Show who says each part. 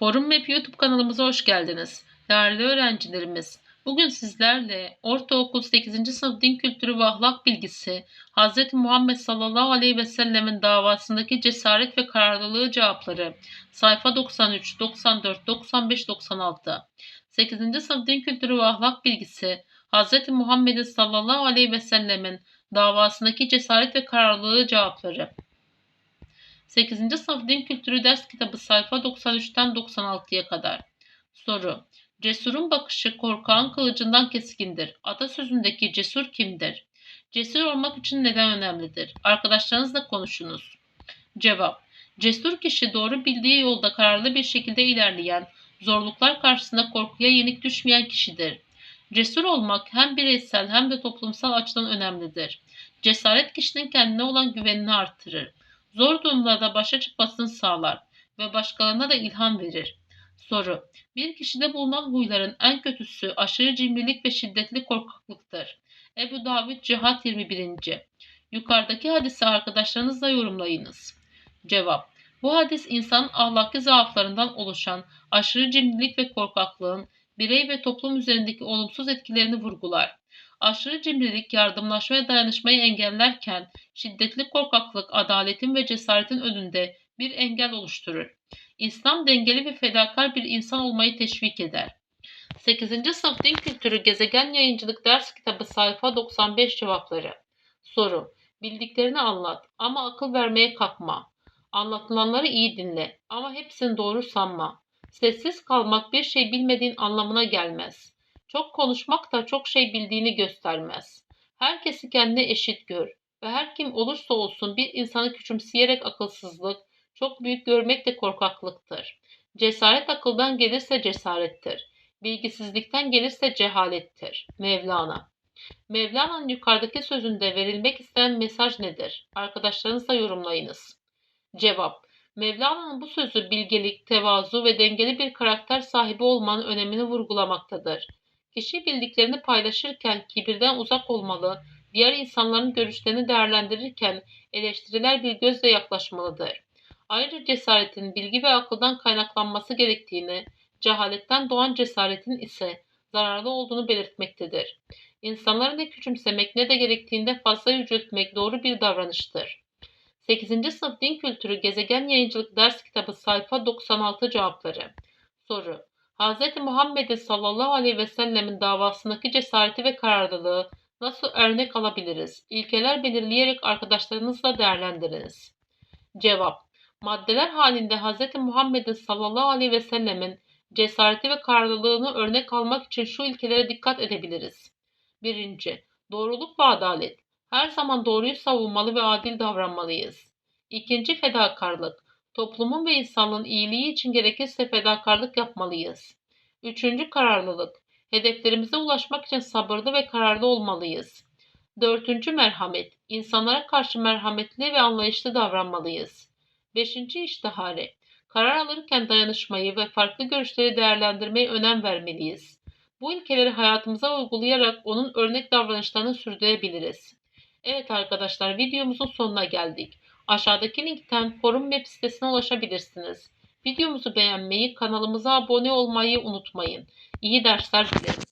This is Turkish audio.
Speaker 1: Forum Map YouTube kanalımıza hoş geldiniz. Değerli öğrencilerimiz, bugün sizlerle Ortaokul 8. sınıf din kültürü ve ahlak bilgisi Hz. Muhammed sallallahu aleyhi ve sellemin davasındaki cesaret ve kararlılığı cevapları sayfa 93, 94, 95, 96 8. sınıf din kültürü ve ahlak bilgisi Hz. Muhammed sallallahu aleyhi ve sellemin davasındaki cesaret ve kararlılığı cevapları 8. sınıf din kültürü ders kitabı sayfa 93'ten 96'ya kadar. Soru. Cesurun bakışı korkağın kılıcından keskindir. Atasözündeki cesur kimdir? Cesur olmak için neden önemlidir? Arkadaşlarınızla konuşunuz. Cevap. Cesur kişi doğru bildiği yolda kararlı bir şekilde ilerleyen, zorluklar karşısında korkuya yenik düşmeyen kişidir. Cesur olmak hem bireysel hem de toplumsal açıdan önemlidir. Cesaret kişinin kendine olan güvenini artırır. Zor durumlarda başa çıkmasını sağlar ve başkalarına da ilham verir. Soru. Bir kişide bulunan huyların en kötüsü aşırı cimrilik ve şiddetli korkaklıktır. Ebu Davud Cihat 21. Yukarıdaki hadisi arkadaşlarınızla yorumlayınız. Cevap. Bu hadis insanın ahlaki zaaflarından oluşan aşırı cimrilik ve korkaklığın birey ve toplum üzerindeki olumsuz etkilerini vurgular. Aşırı cimrilik yardımlaşma ve dayanışmayı engellerken şiddetli korkaklık adaletin ve cesaretin önünde bir engel oluşturur. İslam dengeli ve fedakar bir insan olmayı teşvik eder. 8. Sınıf Din Kültürü Gezegen Yayıncılık Ders Kitabı sayfa 95 cevapları. Soru. Bildiklerini anlat ama akıl vermeye kalkma. Anlatılanları iyi dinle ama hepsini doğru sanma. Sessiz kalmak bir şey bilmediğin anlamına gelmez. Çok konuşmak da çok şey bildiğini göstermez. Herkesi kendine eşit gör ve her kim olursa olsun bir insanı küçümseyerek akılsızlık, çok büyük görmek de korkaklıktır. Cesaret akıldan gelirse cesarettir. Bilgisizlikten gelirse cehalettir. Mevlana Mevlana'nın yukarıdaki sözünde verilmek istenen mesaj nedir? Arkadaşlarınızla yorumlayınız. Cevap Mevlana'nın bu sözü bilgelik, tevazu ve dengeli bir karakter sahibi olmanın önemini vurgulamaktadır. Kişi bildiklerini paylaşırken kibirden uzak olmalı, diğer insanların görüşlerini değerlendirirken eleştiriler bir gözle yaklaşmalıdır. Ayrıca cesaretin bilgi ve akıldan kaynaklanması gerektiğini, cehaletten doğan cesaretin ise zararlı olduğunu belirtmektedir. İnsanları ne küçümsemek ne de gerektiğinde fazla yüceltmek doğru bir davranıştır. 8. Sınıf Din Kültürü Gezegen Yayıncılık Ders Kitabı sayfa 96 cevapları. Soru. Hz. Muhammed'in sallallahu aleyhi ve sellemin davasındaki cesareti ve kararlılığı nasıl örnek alabiliriz? İlkeler belirleyerek arkadaşlarınızla değerlendiriniz. Cevap. Maddeler halinde Hz. Muhammed'in sallallahu aleyhi ve sellemin cesareti ve kararlılığını örnek almak için şu ilkelere dikkat edebiliriz. 1. Doğruluk ve adalet. Her zaman doğruyu savunmalı ve adil davranmalıyız. 2. Fedakarlık. Toplumun ve insanlığın iyiliği için gerekirse fedakarlık yapmalıyız. 3. Kararlılık. Hedeflerimize ulaşmak için sabırlı ve kararlı olmalıyız. 4. Merhamet. İnsanlara karşı merhametli ve anlayışlı davranmalıyız. 5. İştihare. Karar alırken dayanışmayı ve farklı görüşleri değerlendirmeye önem vermeliyiz. Bu ilkeleri hayatımıza uygulayarak onun örnek davranışlarını sürdürebiliriz. Evet arkadaşlar videomuzun sonuna geldik. Aşağıdaki linkten forum web sitesine ulaşabilirsiniz. Videomuzu beğenmeyi, kanalımıza abone olmayı unutmayın. İyi dersler dileriz.